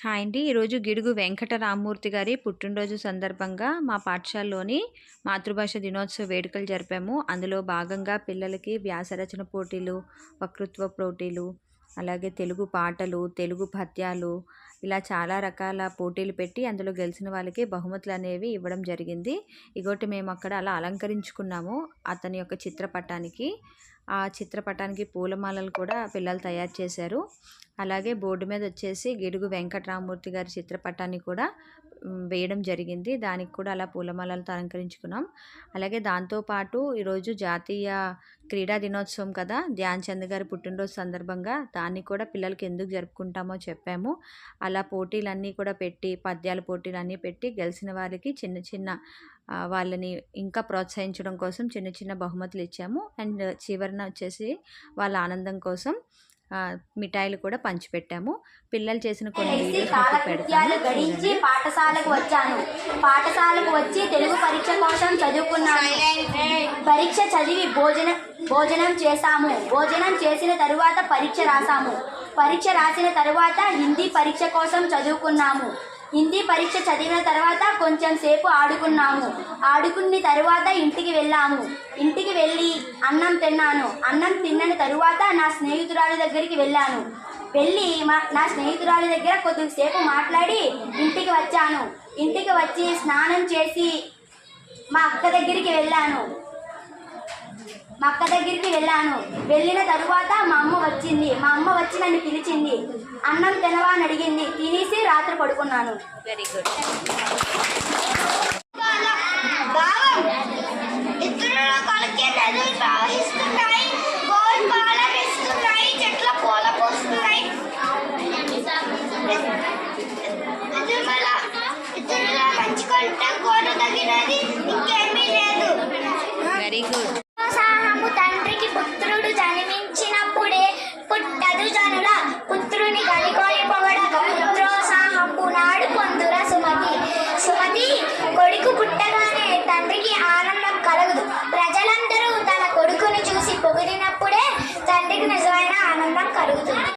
Hi అండి ఈరోజు గిడుగు వెంకట రామ్మూర్తి గారి పుట్టినరోజు సందర్భంగా మా పాఠశాలలోని మాతృభాష దినోత్సవ వేడుకలు జరిపాము. అందులో భాగంగా పిల్లలకి వ్యాసరచన పోటీలు వక్తృత్వ పోటీలు అలాగే తెలుగు పాటలు తెలుగు పద్యాలు ఇలా చాలా రకాల పోటీలు పెట్టి అందులో గెలిచిన వాళ్ళకి బహుమతులు అనేవి ఇవ్వడం జరిగింది. ఇగోటి మేము అక్కడ అలా అలంకరించుకున్నాము అతని యొక్క చిత్రపటానికి. ఆ చిత్రపటానికి పూలమాలలు కూడా పిల్లలు తయారు చేశారు. అలాగే బోర్డు మీద వచ్చేసి గిడుగు వెంకటరామూర్తి గారి చిత్రపటాన్ని కూడా వేయడం జరిగింది. దానికి కూడా అలా పూలమాలలతో అలంకరించుకున్నాం. అలాగే దాంతోపాటు ఈరోజు జాతీయ క్రీడా దినోత్సవం కదా ధ్యాన్ చంద్ గారి పుట్టినరోజు సందర్భంగా దాన్ని కూడా పిల్లలకి ఎందుకు జరుపుకుంటామో చెప్పాము. అలా పోటీలన్నీ కూడా పెట్టి పద్యాల పోటీలన్నీ పెట్టి గెలిచిన వారికి చిన్న చిన్న వాళ్ళని ఇంకా ప్రోత్సహించడం కోసం చిన్న చిన్న బహుమతులు ఇచ్చాము. అండ్ చివరన వచ్చేసి వాళ్ళ ఆనందం కోసం మిఠాయిలు కూడా పంచిపెట్టాము. పిల్లలు చేసిన కొన్ని వీడియోస్ గడించి. పాఠశాలకు వచ్చాను. పాఠశాలకు వచ్చి తెలుగు పరీక్ష కోసం చదువుకున్నాను. పరీక్ష చదివి భోజనం భోజనం చేశాము. భోజనం చేసిన తరువాత పరీక్ష రాసాము పరీక్ష రాసిన తరువాత హిందీ పరీక్ష కోసం చదువుకున్నాము. హిందీ పరీక్ష చదివిన తర్వాత కొంచెం సేపు ఆడుకున్నాము. ఆడుకున్న తరువాత ఇంటికి వెళ్ళాము. ఇంటికి వెళ్ళి అన్నం తిన్నాను. అన్నం తిన్న తరువాత నా స్నేహితురాలి దగ్గరికి వెళ్ళాను. వెళ్ళి మా నా స్నేహితురాలి దగ్గర కొద్దిసేపు మాట్లాడి ఇంటికి వచ్చాను. ఇంటికి వచ్చి స్నానం చేసి మా అక్క దగ్గరికి వెళ్ళాను. మా అక్క దగ్గరికి వెళ్ళాను. వెళ్ళిన తరువాత మా అమ్మ వచ్చింది. మా అమ్మ వచ్చి నన్ను పిలిచింది. అన్నం తినవా అని అడిగింది. తినేసి రాత్రి పడుకున్నాను. వెరీ గుడ్ వెరీ గుడ్ తండ్రికి పుత్రుడు జన్మించినప్పుడే పుట్టదు జనుల. పుత్రుని గలికొని పొగడక పుత్రోత్సాహపు నాడు పొందుర సుమతి. సుమతి కొడుకు పుట్టగానే తండ్రికి ఆ